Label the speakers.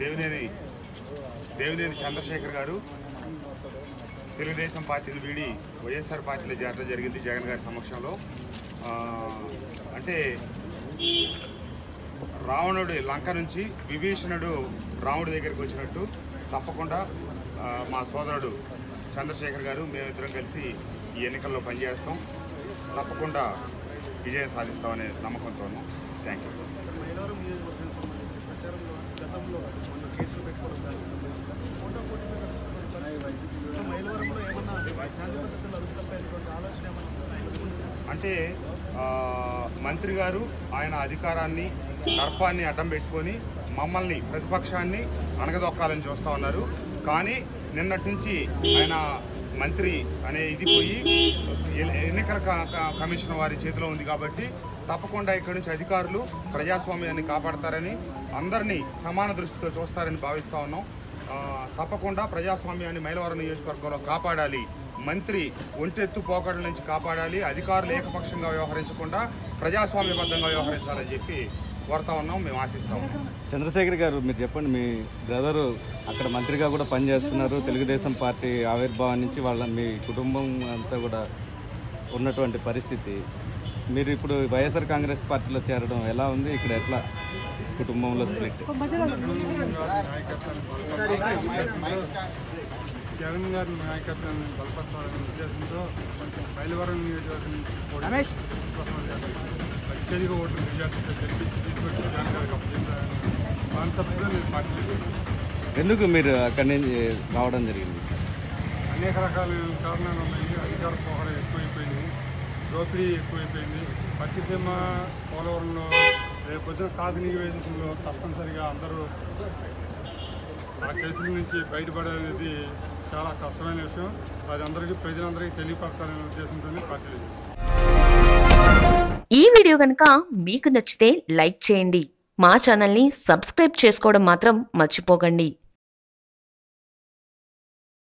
Speaker 1: దేవినేని దేవినేని చంద్రశేఖర్ గారు తెలుగుదేశం పార్టీని వీడి వైఎస్ఆర్ పార్టీలో చేరడం జరిగింది జగన్ గారి సమక్షంలో. అంటే రావణుడి లంక నుంచి విభీషణుడు రాముడి దగ్గరికి వచ్చినట్టు తప్పకుండా మా సోదరుడు చంద్రశేఖర్ గారు మేమిద్దరం కలిసి ఈ ఎన్నికల్లో పనిచేస్తాం. తప్పకుండా విజయం సాధిస్తామనే నమ్మకంతో థ్యాంక్ యూ. అంటే మంత్రి గారు ఆయన అధికారాన్ని దర్పాన్ని అడ్డం పెట్టుకొని మమ్మల్ని ప్రతిపక్షాన్ని అణగదొక్కాలని చూస్తూ ఉన్నారు. కానీ నిన్నటి నుంచి ఆయన మంత్రి అనే ఇది పోయి ఎన్నికల క- క- కమిషన్ వారి చేతిలో ఉంది కాబట్టి తప్పకుండా ఇక్కడి నుంచి అధికారులు ప్రజాస్వామ్యాన్ని కాపాడతారని అందరినీ సమాన దృష్టితో చూస్తారని భావిస్తూ ఉన్నాం. తప్పకుండా ప్రజాస్వామ్యాన్ని మైలవరం నియోజకవర్గంలో కాపాడాలి. మంత్రి ఒంటెత్తు పోకడల నుంచి కాపాడాలి. అధికారులు ఏకపక్షంగా వ్యవహరించకుండా ప్రజాస్వామ్యబద్ధంగా వ్యవహరించాలని చెప్పి కోరుతా ఉన్నాం. మేము ఆశిస్తాం.
Speaker 2: చంద్రశేఖర్ గారు మీరు చెప్పండి మీ బ్రదరు అక్కడ మంత్రిగా కూడా పనిచేస్తున్నారు. తెలుగుదేశం పార్టీ ఆవిర్భావం నుంచి వాళ్ళ మీ కుటుంబం అంతా కూడా ఉన్నటువంటి పరిస్థితి. మీరు ఇప్పుడు వైఎస్ఆర్ కాంగ్రెస్ పార్టీలో చేరడం ఎలా ఉంది? ఇక్కడ ఎట్లా కుటుంబంలో స్ప్లిట్?
Speaker 3: జగన్ గారి నాయకత్వాన్ని బలపరచాలనే ఉద్దేశంతో మైలవరం నియోజకవర్గం నుంచి అత్యధిక ఓట్లు మెజార్టీతో గెలిపించి తీసుకొచ్చి జగన్ గారికి అప్పచెందాలని కాన్సెప్ట్గా నేను పార్టీలో చేరాను.
Speaker 2: ఎందుకు మీరు అక్కడి నుంచి రావడం జరిగింది?
Speaker 3: అనేక రకాల కారణాలు ఉన్నాయి. అధికార ఎక్కువైపోయింది దోపిడీ ఎక్కువైపోయింది. పట్టిసీమ పోలవరంలో రేపు వచ్చిన కాదు నియోజకంలో తప్పనిసరిగా అందరూ ఆ కేసుల నుంచి బయటపడేది చాలా కష్టమైన విషయం. అది అందరికీ ప్రజలందరికీ తెలియపరచాలనే ఉద్దేశంతో పార్టీలో
Speaker 4: ఈ వీడియో కనుక మీకు నచ్చితే లైక్ చేయండి. మా ఛానల్ని సబ్స్క్రైబ్ చేసుకోవడం మాత్రం మర్చిపోకండి.